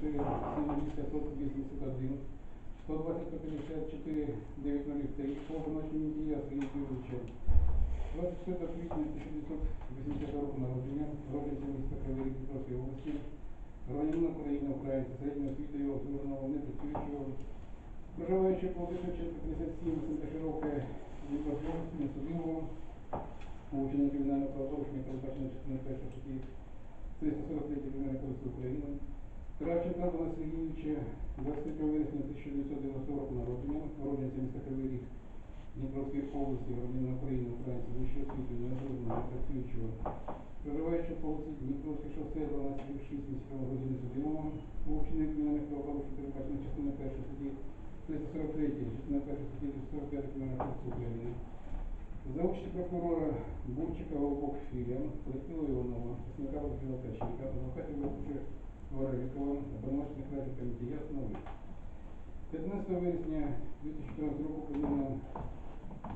581, 120 154 903 по обвинуваченню дії Сергія Юрійовича. 24 квітня 1980 року народження, родився міста Кривий Ріг Дніпровської області, громадянин України, українця, середньою освітою, обслуговуваного непрацюючого, проживаючи по Вишеченка 57, СМТ Широке, Дніпровської області, несудимого, Учення кримінального правопорушення, передбачено частиною першої статті 343 Кримінального кодексу України. Кравченка Антона Сергійовича, 23 вересня 1990 року народження, народженця міста Кривий Ріг, Дніпровської області, громадянина України, українця, вищої освіти, незалежного, працюючого, проживаючи по вулиці Дніпровське шосе 12,6 міського години судимого, учення кримінальних правопорушень, передбачено частиною першої статті 343, частиною першої статті 345 Кримінального кодексу України. За участю прокурора Бурчика Голубок Філія, колективу Іванова, представника Василя Тащенка, адвокатів Воровикова, обвинувачених раді комітет Ясновий. 15 вересня 2014 року примерно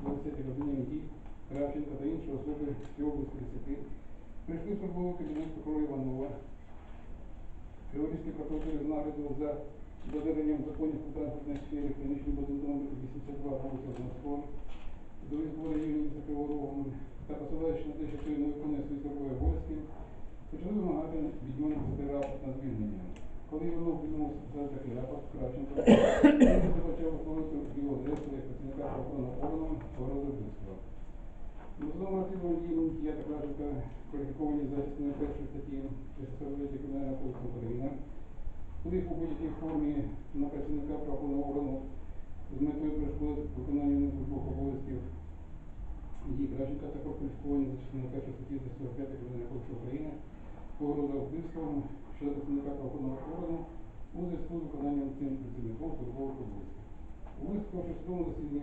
20 годині дій Кравченка та інші особи всього близько 10 прийшли в службовий кабінет прокурора Іванова, Криворізький прокуратури з нагляду за додержанням законів у транспортній сфері клінічний будинок номер 82 вулиця Москва, до рівня за Криворогом та посилаючи на те, що той не виконує свої службові обов'язки, почали вимагати від нього написати рапорт на звільнення. Коли воно відмовився писати такий рапорт Кравченко, він почав виконувати його адресу як працівника правоохоронного органу Ворозобицтва. На судовому розслідуванні дії Мінтія та Кравченка кваліфіковані за частиною першої статті 343 Кримінального кодексу України, вплив у будь-якій формі на працівника правоохоронного органу з метою перешкоди виконання ним службових обов'язків дії Кравченка також кваліфіковані за частиною першої статті 345 Кримінального кодексу України погроза вбивством щодо працівника правоохоронного органу у зв'язку з виконанням цим працівником службових обов'язків. У висновку судовому засіданні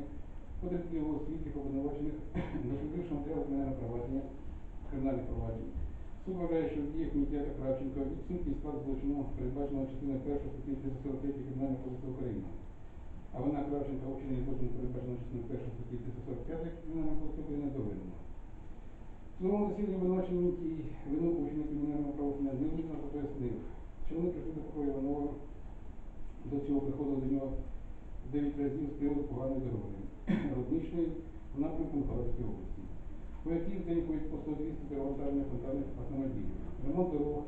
потерпілого свідків обвинувачених дослідивши матеріал кримінального провадження, кримінальних проваджень. Суд вважає, що в діях Мітя та Кравченка відсутній склад злочину, передбаченого частиною першої статті 343 Кримінального кодексу України. А вона Кравченка у вчиненні злочину передбаченого частиною першої статті 345 Кримінального кодексу України доведено. Судовому засіданні обвинувачений Мітій вину вчиненні кримінального правопорушення не пояснив, що вони прийшли до прокурора Іванова, до цього приходили до нього 9 разів з приводу поганої дороги, родничної в напрямку Михайлівської області, по якій в день ходять по 100-200 перевантажних фонтанних автомобілів. Ремонт дорог,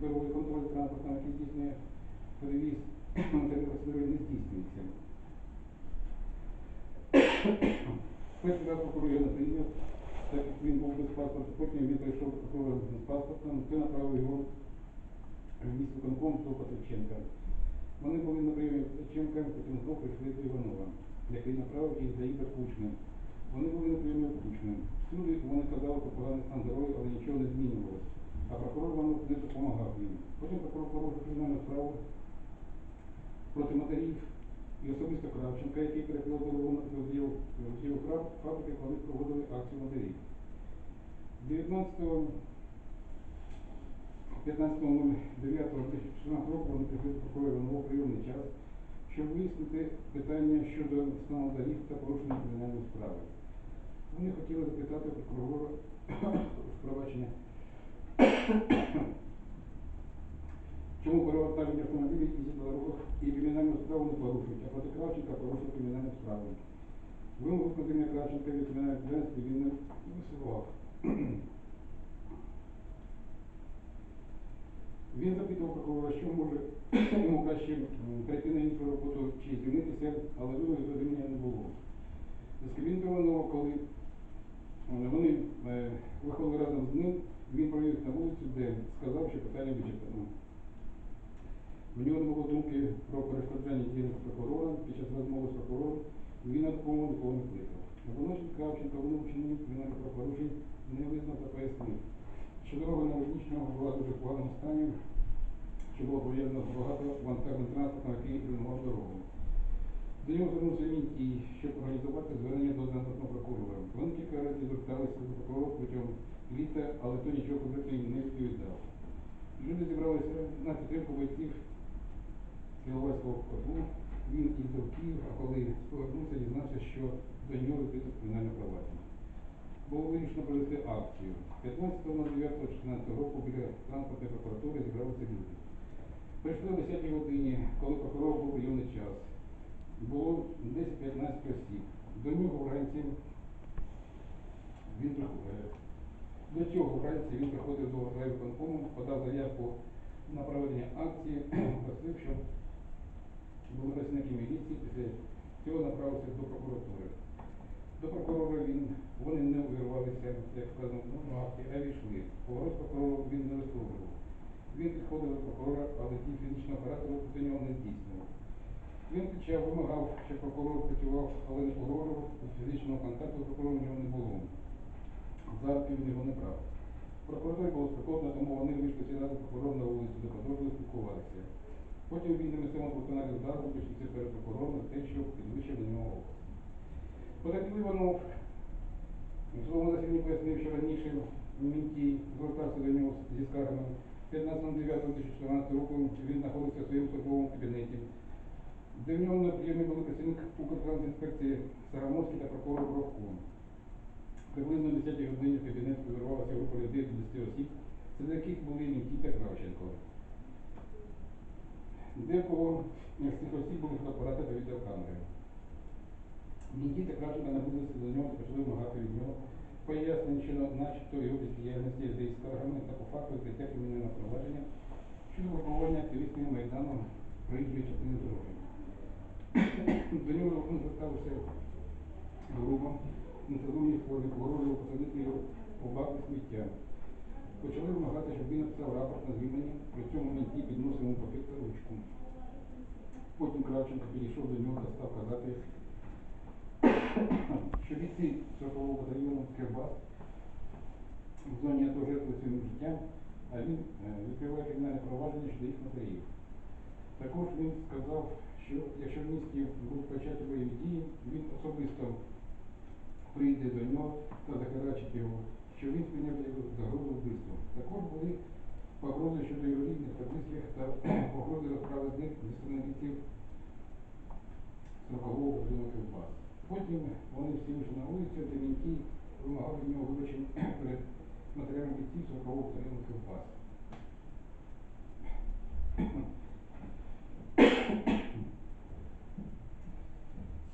дороги, контроль транспорту, який здійснює перевіз матеріалів процедури не здійснюється. Перший раз прокурор не прийняв, так як він був без паспорта, потім він прийшов до прокурора з паспортом, це направив його в місто виконком до Петриченка. Вони були на прийомі Петриченка, потім знову прийшли до Іванова, який направив їх за Ігор Кучним. Вони були на прийомі у Кучним. Всюди вони казали про поганий стан здоров'я, але нічого не змінювалося. А прокурор Іванов не допомагав їм. Потім прокурор порушив кримінальну справу проти матерів і особисто Кравченка, який дорогу на відділ фабрики, коли проводили акцію матерів. 19 15.09.2014 року вони прийшли до прокурора Іванова прийомний час, щоб вияснити питання щодо стану доріг та порушення кримінальної справи. Вони хотіли запитати прокурора впровадження Чому перевантаження автомобілів їздять на і кримінальну справу не порушують, а проти Кравченка порушують кримінальну справу. Вимогу складення Кравченка від кримінальної відповідальності він не висував. Він запитував прокурора, що може йому краще м, перейти на іншу роботу чи звільнитися, але вимоги зведення не було. Дискримінованого, коли е, вони е, виходили разом з ним, він провів на вулицю, де сказав, що питання вичерпано. Нього не було думки про перешкоджання діяльності прокурора. Під час розмови з прокурором він на допомогу нікого не кликав. Обвинувачений Кравченко вину вчинив кримінальних правопорушень не визнав та пояснив, що дорога на Воднічного була дуже в поганому стані, що було пов'язано з багато вантажним транспортом, який руйнував дорогу. До нього звернувся Мінтій, щоб організувати звернення до транспортного прокурора. Вони кілька разів зверталися до прокурора протягом літа, але той нічого конкретно не відповідав. Люди зібралися на підтримку бойців Іловайського котлу. Він в Київ, а коли повернувся, дізнався, що до нього відкрито кримінальне провадження. Було вирішено провести акцію. 15.09.14 року біля транспортної прокуратури зібралися люди. Прийшли о 10 годині, коли прокурор був прийомний час. Було 10-15 осіб. До нього вранці він приходив. До цього вранці він приходив до райвиконкому, подав заявку на проведення акції, просив, щоб були працівники міліції, після цього направився до прокуратури. До прокурора він, вони не увірвалися, як сказано, на акті, а війшли. Поворот прокурору він не висловлював. Він підходив до прокурора, але ті фізичного характеру до нього не здійснював. Він кричав, вимагав, щоб прокурор працював, але не погрожував, фізичного контакту прокурора в нього не було. Зараз він його не брав. Прокуратурі було спекотно, тому вони вийшли разом прокурор на вулицю, де продовжили спілкуватися. Потім він на місцевому виконанні здару пішли перед прокурором за те, що підвищив на нього. Потерпілий Іванов у своєму засіданні пояснив, що раніше Мінтій звертався до нього зі скаргами. 15.09.2014 року він знаходився в своєму службовому кабінеті, де в нього на прийомі були працівник Укртрансінспекції Сарамовський та прокурор Бровко. Приблизно о 10 годині в кабінет увірвалася група людей до 10 осіб, серед яких були Мінтій та Кравченко. Декого з цих осіб були фотоапарати та відеокамери. Мінтій та Кравченко наблизилися до нього та почали вимагати від нього пояснень, що начебто його бездіяльності з скаргами та по факту відкриття кримінального провадження щодо випробування активістами Майдану проїжджої частини дороги. До нього зверталися грубо, нецезумні формі, погрожували посадити його у бак для сміття. Почали вимагати, щоб він написав рапорт на звільнення, при цьому мінті підносив йому та ручку. Потім Кравченко підійшов до нього та став казати, що бійці 40-го батальйону Кирбас в зоні АТО жертвують своїм життям, а він е, відкриває кримінальне провадження щодо їх матерів. Також він сказав, що якщо в місті будуть почати бойові дії, він особисто прийде до нього та захарачить його, що він сприйняв як загрозу вбивства. Також були погрози щодо його рідних близьких та погрози розправи з ним зі сторони бійців 40-го батальйону Кривбас. Потім вони всі вийшли на вулицю, де Мінтій вимагав від нього вибачень перед матеріалом бійців 40-го батальйону Кривбас.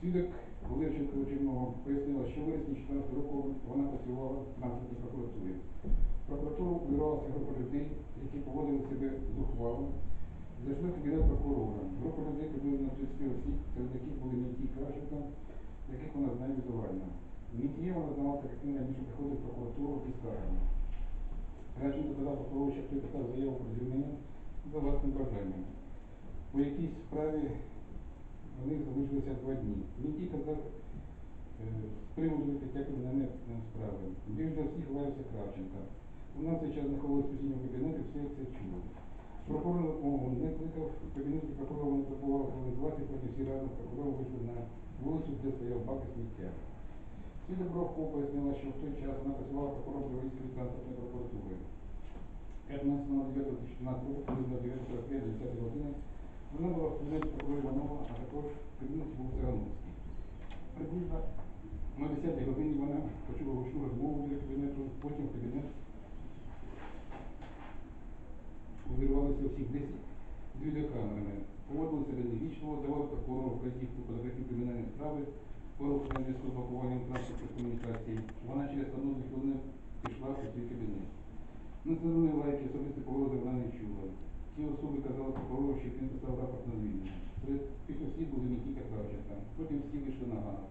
Свідок Левченко Черного пояснила, що вересні 14 року вона працювала в транспортній прокуратурі. Прокуратуру увірвалася група людей, які поводили себе зухвало. Зайшли в кабінет прокурора. Група людей приблизно 30 осіб, серед яких були Мінтій Кравченко, яких вона знає візуально. Мінтія вона знала, так як він раніше приходив в прокуратуру із скаргами. Кравченко додав прокурору, що той писав заяву про звільнення за власним бажанням. У якійсь справі вони залишилися два дні. Мінтій казав е, з приводу відкриття кримінальної справи. Більш за всіх лаявся Кравченка. Вона в цей час знаходилась в сусідньому кабінеті, все це чули. Прокурор допомогу не кликав, в кабінеті прокурора вони перебували хвилин 20, потім всі разом з прокурором вийшли на вулицю, де стояв бак із сміття. Свідок Бровко пояснила, що в той час вона працювала прокурором Кривицької транспортної прокуратури. 15.09.2014 року, приблизно 9.45, 10 години, вона була кабінеті прокурора Іванова, а також в кабінеті був Сарановський. Приблизно на 10 годині вона почула гучну розмову біля кабінету, потім кабінет увірвалися всіх 10 з відеокамерами. Поводили себе невічливо, давали прокурору вказівку по закритті кримінальної справи, порушення зв'язку з блокуванням транспортних комунікацій. Вона через одну-дві хвилини пішла у свій кабінет. Національні лайки особисто погрози вона не чула. Ті особи казали прокурору, що він писав рапорт на звільнення. Серед тих осіб були Нікіта Кравченка. Потім всі вийшли на ганок.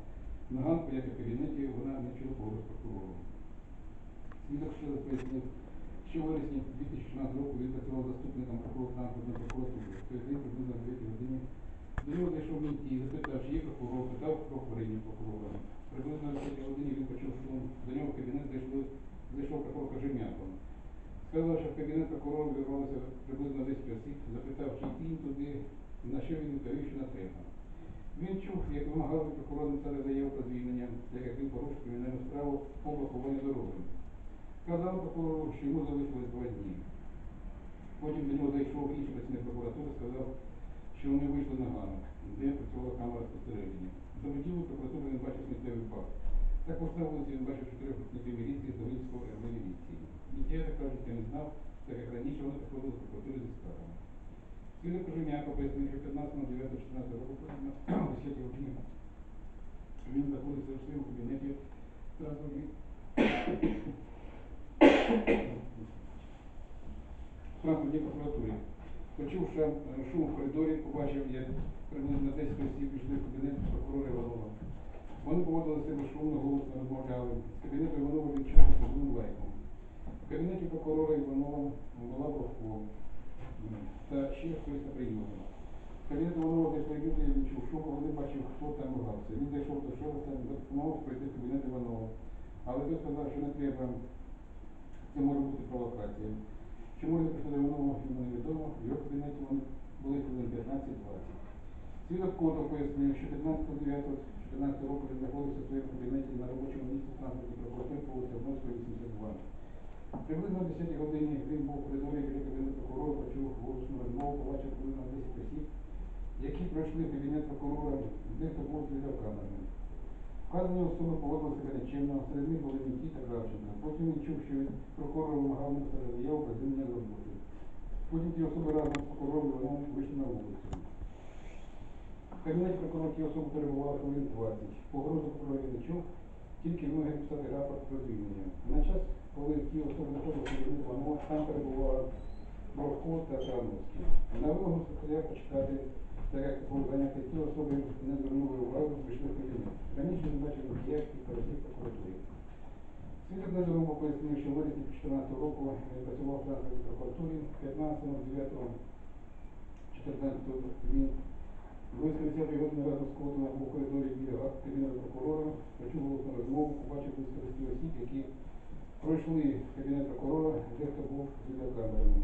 На ганку, як в кабінеті, вона не чула погроз прокурору. Свідок ще пояснив, що в вересні 2016 року він працював заступником прокурора транспортної прокуратури. Той день приблизно в 9 годині до нього зайшов Мінтій, запитав, чи є прокурор, питав про хворіння прокурора. Приблизно в 10 годині він почув шум. До нього в кабінет зайшов прокурор Кожем'яков. Сказав, що в кабінет прокурора вирвалося приблизно 10 осіб, запитав, чи йти туди, на що він відповів, що не треба. Він чув, як вимагав від прокурора написати заяву про звільнення, так як він порушив кримінальну справу по блокуванню дороги. Сказав прокурору, що йому залишилось два дні. Потім до нього зайшов інший працівник прокуратури, сказав, що вони вийшли на ганок, де працювала камера спостереження. За будівлю прокуратури він бачив сміттєвий бак. Також на він бачив чотирьох працівників міліції з Долинського міліції. Міттєва, так кажуть, я не знав, так як раніше вони приходили в прокуратуру зі скаргами. Свідок Кожем'яка пояснив, що 15.09.14 року о 10 годині він знаходився в своєму кабінеті транспортній транспортній прокуратурі. Почувши е, шум в коридорі, побачив, як приблизно 10 осіб пішли в кабінет прокурора Іванова. Вони поводили себе шумно, голосно розмовляли. З кабінету Іванова відчув злим лайком. В кабінеті прокурора Іванова була Бровко та ще хтось на прийомі. Кабінет Іванова зайшли люди, відчув шоку, вони бачив, хто там ругався. Він зайшов до Шелеста, запропонував прийти в кабінет Іванова. Але той сказав, що не треба, це може бути провокація. Чому не прийшли Іванова, йому невідомо. В його кабінеті вони були хвилин 15-20. Свідок Котов пояснив, що 15.09.14 року він знаходився в своєму кабінеті на робочому місці транспортної прокуратури по вулиці Обновської, 82. Приблизно о 10 годині він був в коридорі біля кабінету прокурора, почув голосну розмову, побачив приблизно 10 осіб, які пройшли кабінет прокурора, дехто був з відеокамерами. Вказані особи поводили себе серед них були Мікі та Кравченко. Потім він чув, що від прокурора вимагав написати заяву про звільнення роботи. Потім ті особи разом з прокурором вийшли на вулицю. В кабінеті прокурора ті особи перебували хвилин 20. Погрозу прокурора не чув, тільки вимоги написати рапорт про звільнення. На час, коли ті особи знаходилися в кабінеті Іванова, там перебувала Бровко та Шановський. На вимогу секретаря почитати, так як був зайнятий, ті особи не звернули увагу, пішли в кабінет. Раніше не бачили ніяких пересів прокуратурі. Свідок Назарова пояснив, що в вересні 2014 року він працював в транспортній прокуратурі 15.09.14 він близько 10 години разом з Котом у коридорі біля кабінету прокурора, почув голосну розмову, побачив близько 10 осіб, які пройшли в кабінет прокурора, дехто був з відеокамерами.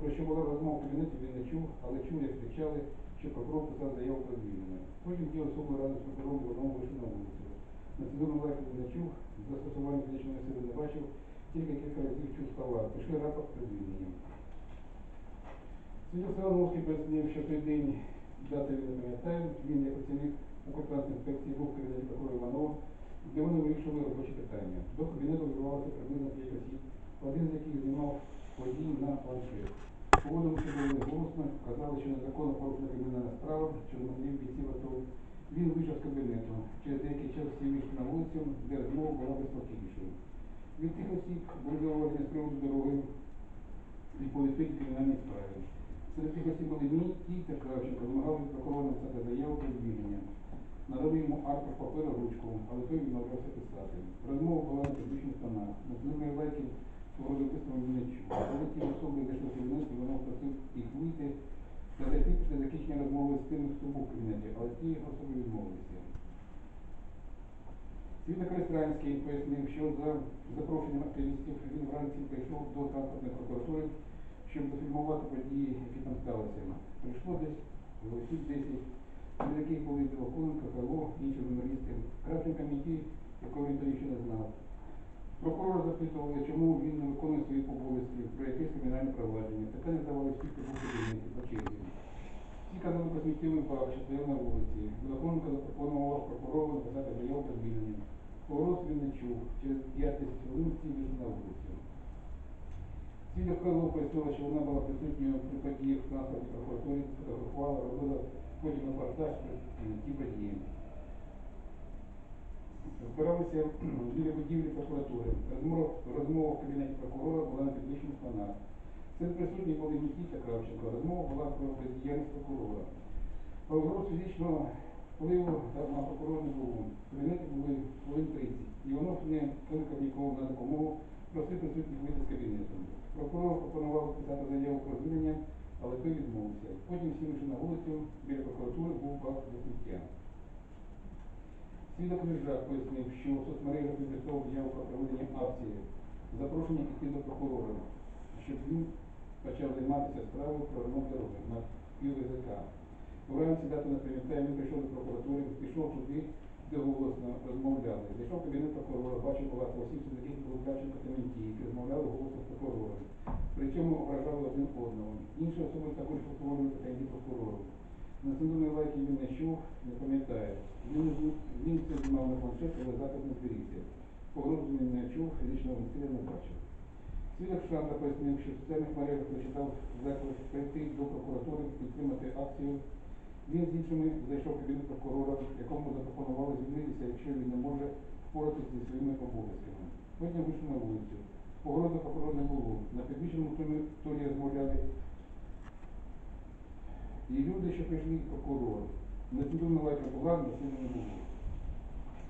Про що була розмова в кабінеті, він не чув, але чув, як кричали, що прокурор писав заяву про звільнення. Потім ті особи разом з прокурором одному вийшли на вулицю. На цивільному лайку він не чув, застосування фізичної сили не бачив, тільки кілька разів чув слова. Пішли рапорт про звільнення. Свідок Солоновський пояснив, що той день дати він не пам'ятає, він як працівник Укртрансінспекції був в кабінеті прокурора Іванова, де вони вирішили робочі питання. До кабінету вбивалося приблизно 5 осіб, один з яких знімав водій на планшет. Поводилися були голосно, казали, що незаконно порушена кримінальна справа, що могли бійці АТО. Він вийшов з кабінету. Через деякий час всі вийшли на вулицю, де розмова була безпокійнішою. Від цих осіб були зауважені з приводу дороги і по відкритій кримінальній справі. Серед цих осіб були мій і та Кравченко, вимагали від прокурора написати заяву про звільнення. Надали йому аркуш паперу ручку, але той відмовлявся писати. Розмова була на підвищених тонах. На цілий лайки свого записаного він не чув. Коли ті особи зайшли в кабінет, вона просив їх вийти та зайти після закінчення розмови з тими, хто був в кабінеті, але ті особи відмовилися. Свідок Рестранський пояснив, що за запрошенням активістів він вранці прийшов до транспортної прокуратури, щоб зафільмувати події, які там сталися. Прийшло десь осіб 10, серед яких були Білоконенко, Хало, інші журналісти. Кравченка Міті, якого він тоді ще не знав. Прокурора запитували, чому він не виконує свої обов'язки, про якесь кримінальне провадження. Питання здавали всі, хто був в кабінеті по черзі. Всі казали про сміттєвий що стояв на вулиці. Білоконенко запропонував прокурору написати заяву про звільнення. Поворот він не чув. Через 5 хвилин всі вийшли на вулицю. Свідок Карло пояснила, що вона була присутньою при подіях в транспортній прокуратурі, фотографувала, робила потім репортаж про е, ті події. Збиралися біля будівлі прокуратури. Розмова, в кабінеті прокурора була на підвищених тонах. Серед присутніх були Нікіта Кравченко. Розмова була про бездіяльність прокурора. Погроз фізичного впливу на прокурора не було. Кабінеті були хвилин 30. Іванов не кликав нікого на допомогу, просив присутніх вийти з кабінету. Прокурор пропонував писати заяву про звільнення, але той відмовився. Потім всі вийшли на вулицю, біля прокуратури був бак для сміття. Свідок Міржак пояснив, що в соцмережах заяву про проведення акції, запрошення йти до прокурора, щоб він почав займатися справою про ремонт дороги на ЮВЗК. Вранці дату не пам'ятаю, він прийшов до прокуратури, пішов туди, де голосно розмовляли. Зайшов кабінет прокурора, бачив багато осіб, серед яких були Кравченко та які розмовляли голосно з прокурором. При цьому ображали один одного. Інші особи також повторювали претензії прокурору. На цензурній лайки він не чув, не пам'ятає. Він, він це знімав на планшет, але запит не зберігся. Погроз він не чув, фізичного насилля не бачив. Свідок Шандра пояснив, що в соціальних мережах прочитав заклик прийти до прокуратури, підтримати акцію. Він з іншими зайшов в кабінет прокурора, якому запропонували звільнитися, якщо він не може впоратися зі своїми обов'язками. Потім вийшли на вулицю. Погрози прокурора не було. На підвищеному тоні розмовляли і люди, що прийшли, і прокурор. Нецензурна лайка була, не було.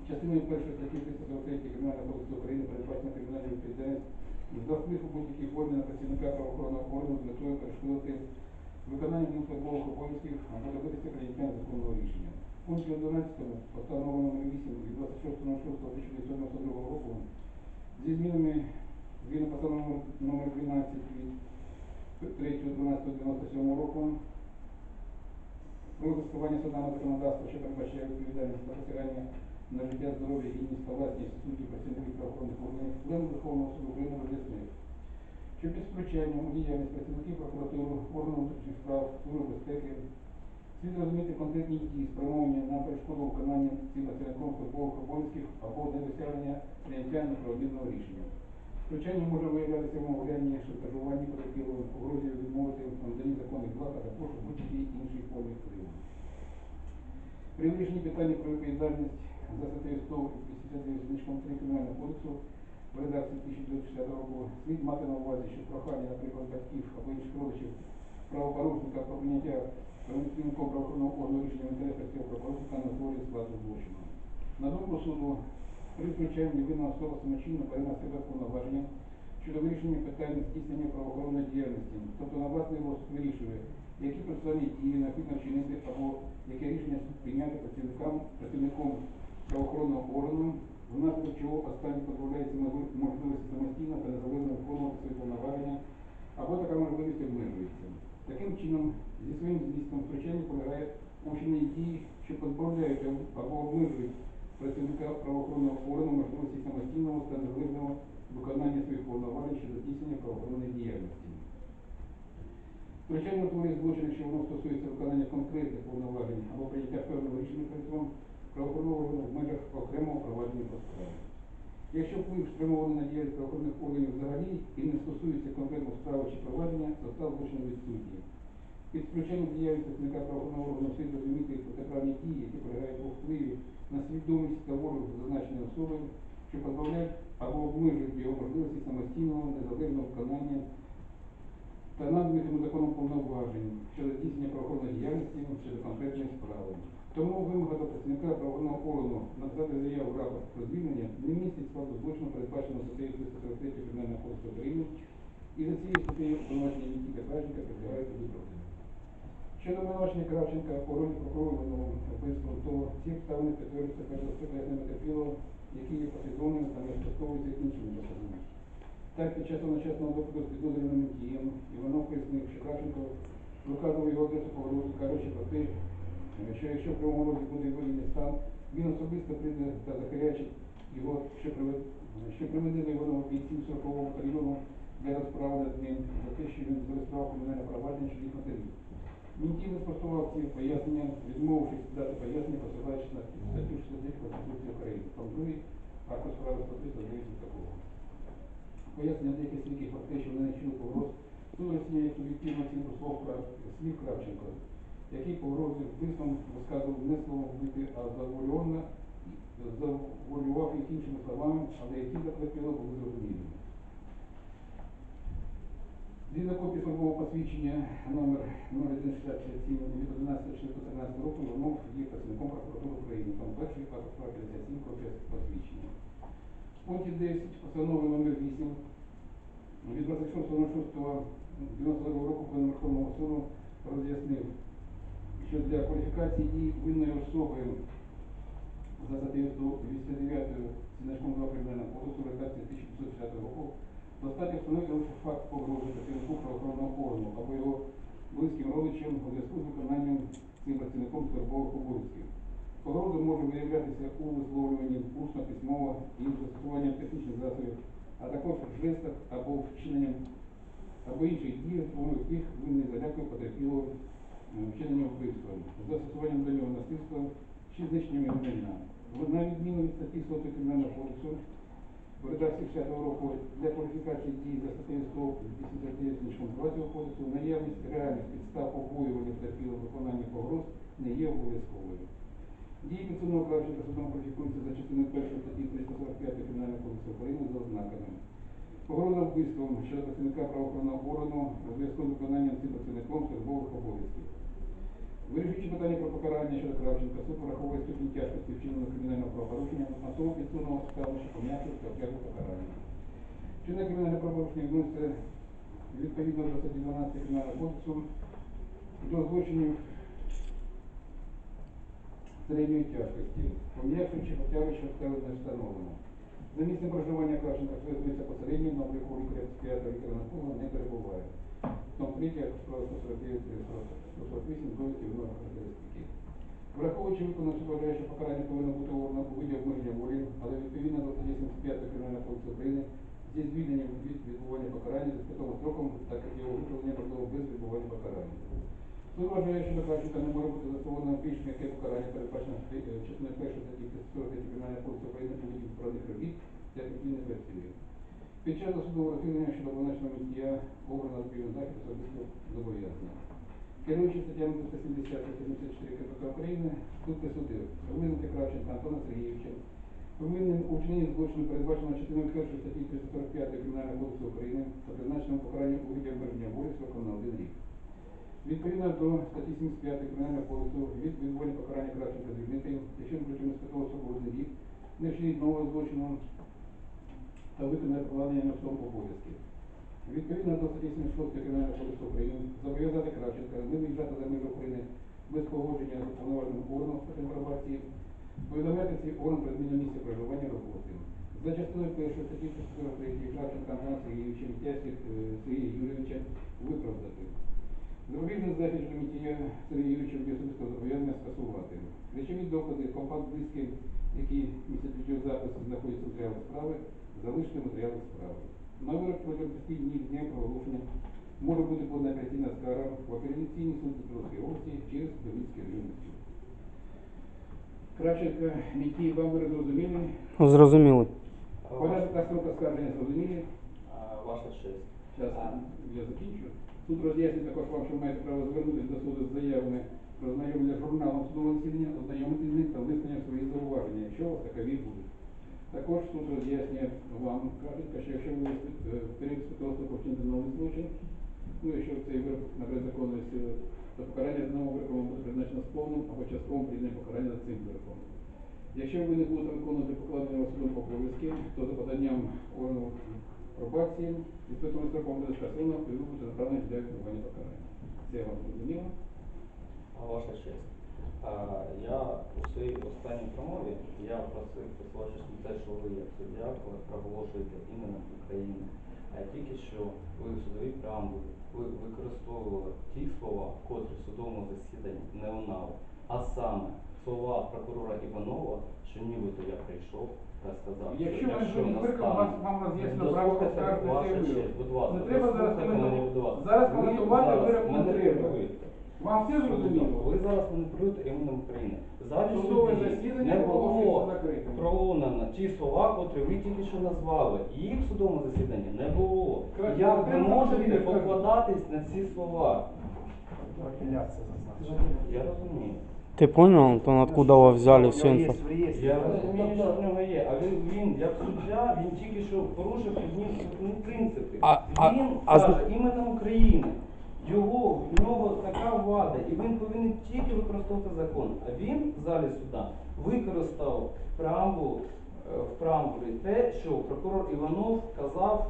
Частиною першої статті 343 Кримінального кодексу України передбачена кримінальна відповідальність за вплив у будь-якій формі на працівника правоохоронного органу з метою перешкодити виконання ним службових обов'язків або добитися прийняття законного рішення. В пункті 11 постанови номер 8 від 26.06.1992 року зі змінами згідно постанови номер 12 від 3.12.97 року про застосування судами законодавства, що передбачає відповідальність за посягання на життя, здоров'я, гідність та власність суддів працівників правоохоронних органів, член Верховного суду України роз'яснив, що під включенням у діяльність працівників прокуратури, органів внутрішніх справ, служби безпеки, слід розуміти конкретні дії, спрямовані на перешкоду виконання цим працівником службових обов'язків або недосягнення прийняття неправомірного рішення. Втручання може виявлятися в умовлянні, шантажуванні потерпілого, погрозі відмовити в наданні законних благ, а також у будь-якій іншій формі впливу. При вирішенні питання про відповідальність за статтею 189 значком 3 Кримінального кодексу в редакції 1960 року слід мати на увазі, що прохання, наприклад, батьків або інших родичів правопорушника про прийняття правоохоронного органу рішення в інтересах цього правопорушника на створює складу злочину. На думку суду, при втручанні винна особа самочинно бере себе повноваження щодо вирішення питань здійснення правоохоронної діяльності, тобто на власний розсуд вирішує, які процесуальні дії необхідно вчинити або яке рішення слід прийняти працівником правоохоронного органу, внаслідок чого останній позбавляється можли- можливості самостійно та незалежно виконувати свої повноваження, або така можливість обмежується. Таким чином, зі своїм змістом втручання полягає у вчиненні дії, що позбавляють або обмежують працівника правоохоронного органу можливості самостійного та незалежного виконання своїх повноважень щодо здійснення правоохоронної діяльності. Втручання утворює злочин, якщо воно стосується виконання конкретних повноважень або прийняття певного рішення працівником правоохоронного органу в межах окремого провадження по справі. Якщо вплив спрямований на діяльність правоохоронних органів взагалі і не стосується конкретної справи чи провадження, то став злочином відсутній. Під включенням діяльності працівника правоохоронного органу слід розуміти протиправні дії, які полягають у впливі на свідомість волю зазначеної особи, що позбавляють або обмежують його можливості самостійного незалежного виконання та наданих йому законом повноважень щодо здійснення правоохоронної діяльності щодо конкретної справи. Тому вимога до працівника правоохоронного органу надати заяву рапорт про звільнення не містить складу злочину, передбаченого статтею 343 Кримінального кодексу України, і за цією статтею обвинувачення Нікіта Кравченка підлягає тоді проти. Щодо обвинувачення Кравченка по ролі прокурора винного вбивством, то ці обставини підтверджуються перш за все потерпілого, які є послідовними та не спростовуються іншими доказами. Так, під час одночасного допиту з підозрюваним діям Іванов пояснив, що Кравченко виказував його адресу погрози, кажучи про те, що якщо в прямому розі буде виведений стан, він особисто прийде та захарячить його, що приведе, що приведе до Іванова бійців 40-го батальйону для розправи над ним за те, що він зареєстрував кримінальне провадження щодо їх матерів. Мінтів не спростував ці пояснення, відмовившись дати пояснення, посилаючись на статтю 69 Конституції України. Там другий також справи 130 такого. Пояснення деяких свідків про те, що вони не чули погроз, суд розцінює суб'єктивну оцінку слов слів Кравченко, який погрози вбивством розказував не словом вбити, а завуальовано, завуалював їх іншими словами, але які заклепіло були зрозумілими. Згідно копії службового посвідчення номер 0167 від 11.14 року Іванов є працівником прокуратури України. Там перший паспорт справа 57 копія посвідчення. В пункті 10 постанови номер 8 від 26.06.92 року Пленум Верховного суду роз'яснив, що для кваліфікації дій винної особи за статтею 209 значком 2 Кримінального кодексу редакції 1960 року достатньо встановити лише факт погрози працівнику правоохоронного органу або його близьким родичам у зв'язку з виконанням цим працівником службових обов'язків. Погроза може виявлятися у висловлюванні усно, письмово і застосуванням технічних засобів, а також в жестах або вчиненням або інших дій, допомогою яких винний залякує потерпілого е, вчиненням вбивства, застосуванням до нього насильства чи знищенням його майна. На відміну від статті 100 Кримінального кодексу, в редакції 60 року для кваліфікації дій за статтею 189 значком 2 кодексу наявність реальних підстав побоювання потерпілого виконання погроз не є обов'язковою. Дії підсудного Кравченка судом кваліфікуються за частиною 1 статті 345 Кримінального кодексу України за ознаками. Погроза вбивством щодо працівника правоохоронного органу зв'язку з виконанням цим працівником службових обов'язків. Вирішуючи питання про покарання щодо Кравченка, суд враховує ступінь тяжкості вчиненого кримінального правопорушення, на суд підсунув обставину, що пом'якшив статтєве покарання. Вчинене кримінальне правопорушення відноситься відповідно до статті 12 Кримінального кодексу до злочинів середньої тяжкості, пом'якшуючи обтяжуючи обставини не встановлено. За місцем проживання Кравченка зв'язується посередньо на обліку лікаря психіатра Віктора Накула не перебуває. Том 3, 149, 140. 48 років на характеристики. Враховуючи виконавчі вважає, що покарання повинно бути обрано у виді обмеження волі, але відповідно до статті 75 Кримінального кодексу України зі звільненням від відбування покарання за спитовим строком, так як його виконання можливо без відбування покарання. Суд вважає, що доказчика не може бути застосовано більш м'яке покарання, передбачено частиною першої статті е, 45 Кримінального кодексу України у виді вправних робіт та ефективних версії. Під час досудового розслідування щодо визначного місця обрано спільний захід особисто зобов'язання. Керуючи статтями 370 та 74 КПК України, суд присудив визнати Кравченка Антона Сергійовича повинним у вчиненні злочину передбачено частиною першої статті 345 Кримінального кодексу України та призначеному покаранню у виді обмеження волі сроком на один рік. Відповідно до статті 75 Кримінального кодексу від відбування покарання Кравченка звільнити, якщо протягом спитового сроку один рік не вчинить нового злочину та виконає покладення на всьому обов'язки. Відповідно до статті 76 Кримінального кодексу України зобов'язати Кравченка не виїжджати за межі України без погодження з уповноваженим органом питань повідомляти цей орган про зміну місця проживання роботи. За частиною першої статті 143 Кравченка Антона Сергійовича Мітяських е, Сергія Юрійовича виправдати. Запобіжний захід Мітія Сергія Юрійовича від зобов'язання скасувати. Речові докази, компакт-диски, які містять відеозаписи, знаходяться в матеріалах справи, залишити в матеріалах справи. На вирок протягом 10 днів з дня проголошення може бути подана апеляційна скарга в апеляційній суд Дніпровської області через Довідський районний суд. Кравченка, Мітій, вам ви зрозуміли? Зрозуміли. Порядок та строк оскарження зрозуміли? Ваша честь. Зараз я закінчу. Суд роз'яснює також вам, що маєте право звернутися до суду з заявами про ознайомлення з журналом судового засідання, ознайомитися з ним та висунення свої зауваження, якщо у вас такові будуть. Також суд роз'яснює вам, кажуть, що якщо ви в період свідоцтва почнете новий злочин, ну якщо цей вирок набере законної сили, то покарання за новим вироком буде призначено з повним або частковим прийняттям покарання за цим вироком. Якщо ви не будете виконувати покладені вас судом обов'язки, то за поданням органу пробації відповідним строком буде скасовано і ви будете направлені для відбування покарання. Це я вам зрозуміло? А, Ваша честь. Я у своїй останній промові я просив посилаючись на те, що ви як суддя проголошуєте іменем України. А тільки що ви в судовій преамбулі ви використовували ті слова, котрі в судовому засіданні не лунали, а саме слова прокурора Іванова, що нібито я прийшов та сказав, Якщо що якщо викликав, вас вам роз'яснено право оскаржити будь ласка, Не треба зараз коментувати. Зараз коментувати вирок не треба. Вам все зрозуміло? Ви зараз маніпулюєте іменем України. Залі Судове засідання не було оголошується закритим. ті слова, котрі ви тільки що назвали. Їх в судовому засіданні не було. Краще Як ви можете покладатись на ці слова? Апелляция. Я розумію. Ты понял, Антон, откуда вы взяли всю инфу? есть в реестре. Я розумію, що в нього є, а він, він як суддя, він тільки що порушив одні ну, принципи. А- а- він а з- каже іменем України. Його, в нього така влада, і він повинен тільки використовувати закон. А він в залі суда використав преамбул, е, в преамбулі те, що прокурор Іванов казав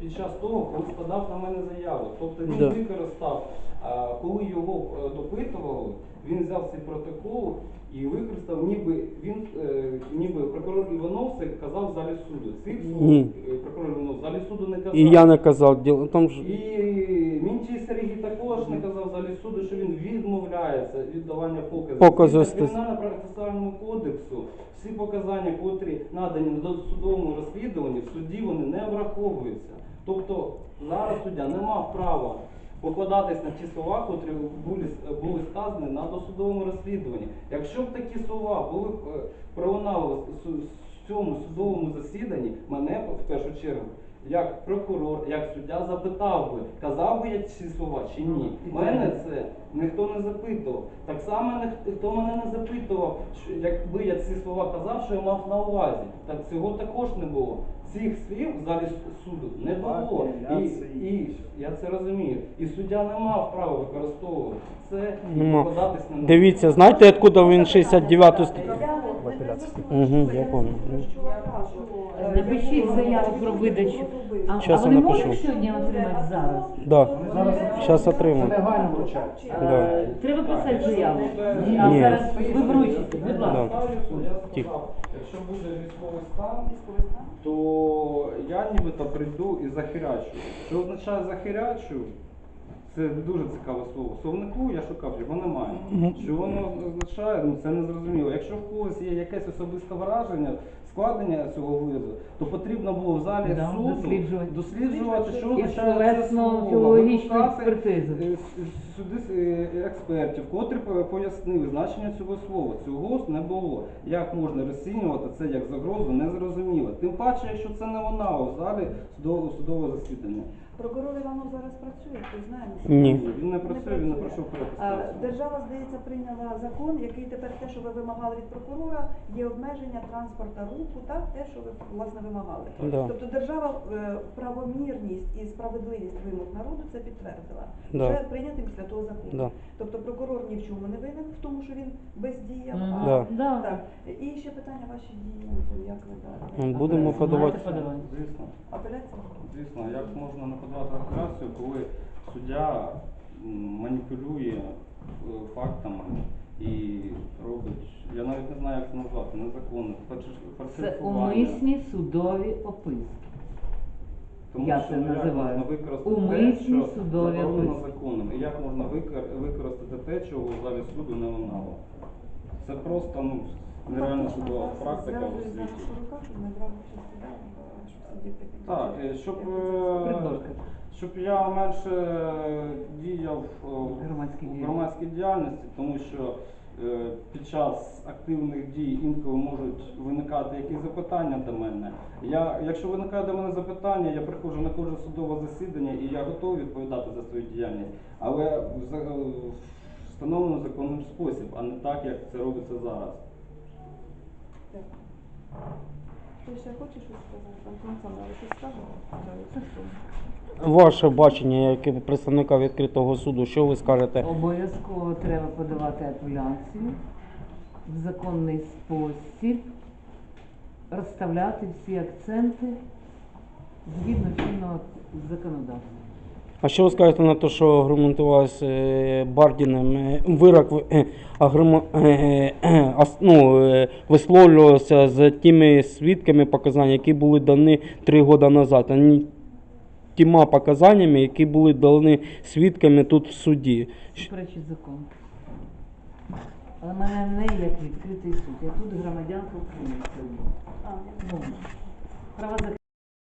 під час того, коли складав на мене заяву. Тобто він Да. використав, а, коли його е, допитували, він взяв цей протокол і використав, ніби він, е, ніби прокурор Іванов це казав в залі суду. Цих слов Ні. е, прокурор Іванов в залі суду не казав. И я наказал. Дело в том, что... І Мінчий Сергій також не казав в залі суду, що він відмовляється від давання показів. Покази Згідно стос- Кримінально-процесуальному кодексу всі показання, котрі надані на досудовому розслідуванні, в суді вони не враховуються. Тобто зараз суддя не мав права покладатись на ті слова, котрі були, були сказані на досудовому розслідуванні. Якщо б такі слова були е, пролунали з цьому судовому засіданні мене в першу чергу. Як прокурор, як суддя запитав би, казав би я ці слова чи ні. Мене це ніхто не запитував. Так само ніхто мене не запитував, що якби я ці слова казав, що я мав на увазі. Так цього також не було. Цих слів в залі суду не було. І, і я це розумію. І суддя не мав права використовувати це і Нема. покладатись на них. Дивіться, знаєте, откуда він 69 статтю? В. Угу, я пам'ятаю. Напишіть заяву про видачу. А, Щас а вони напишу. можуть сьогодні отримати зараз? Да. Зараз Щас отримаю. легально вручають. Да. Е, Треба писати заяву. А Ні. зараз ви вручите, будь ласка. Да. Тихо. Якщо буде військовий стан, то я нібито прийду і захирячу. Що означає захирячу? Це дуже цікаве слово. В словнику я шукав, його немає. Що воно означає, ну це не зрозуміло. Якщо в когось є якесь особисте враження, складення цього виразу, то потрібно було в залі Да, суду досліджувати. досліджувати, що означає це слово, викликати, експертизу. е, сюди е, експертів, котрі пояснили значення цього слова. Цього не було. Як можна розцінювати це як загрозу, не зрозуміло. Тим паче, якщо це не вона у залі судового судового засідання. Прокурор Іванов зараз працює, ти знаєш? Ні. Він не працює, він не пройшов А, переписацію. Держава, здається, прийняла закон, який тепер те, що ви вимагали від прокурора, є обмеження транспорта руху, так, те, що ви власне вимагали. Да. Тобто держава е, правомірність і справедливість вимог народу це підтвердила. Да. Вже прийнятим після того закону. Да. Тобто прокурор ні в чому не винен в тому, що він бездіяв. Мгм. А, Да. Да. Так. І ще питання ваші дії, як ви далі? Будемо подавати. Подавати. Звісно. Апеляція? Звісно, як можна не подавати апеляцію, коли суддя маніпулює е, фактами і робить, я навіть не знаю, як це назвати, незаконне, Це умисні судові описки. Тому Я що це як називаю. можна використати Умисні те, що судові заборонено описки. законом, і як можна викор- використати те, чого в залі суду не лунало. Це просто ну, нереальна судова практика у світі. руках, участь Так, е, щоб, е, щоб я менше е, діяв е, в діяльності. громадській діяльності, тому що е, під час активних дій інколи можуть виникати якісь запитання до мене. Я, якщо виникає до мене запитання, я приходжу на кожне судове засідання і я готовий відповідати за свою діяльність, але в, за- в встановлений законним спосіб, а не так, як це робиться зараз. Дякую. Ти ще хочеш щось сказати? Там Олександр, щось скажете? Ваше бачення як представника відкритого суду, що ви скажете? Обов'язково треба подавати апеляцію в законний спосіб, розставляти всі акценти згідно чинного законодавства. А що ви скажете на те, що аргументувалося Бардіним вирок ну, висловлювався з тими свідками показань, які були дані три роки назад, а не тима показаннями, які були дані свідками тут в суді. Суперечить закону. Але в мене не як відкритий суд. Я тут громадянка України права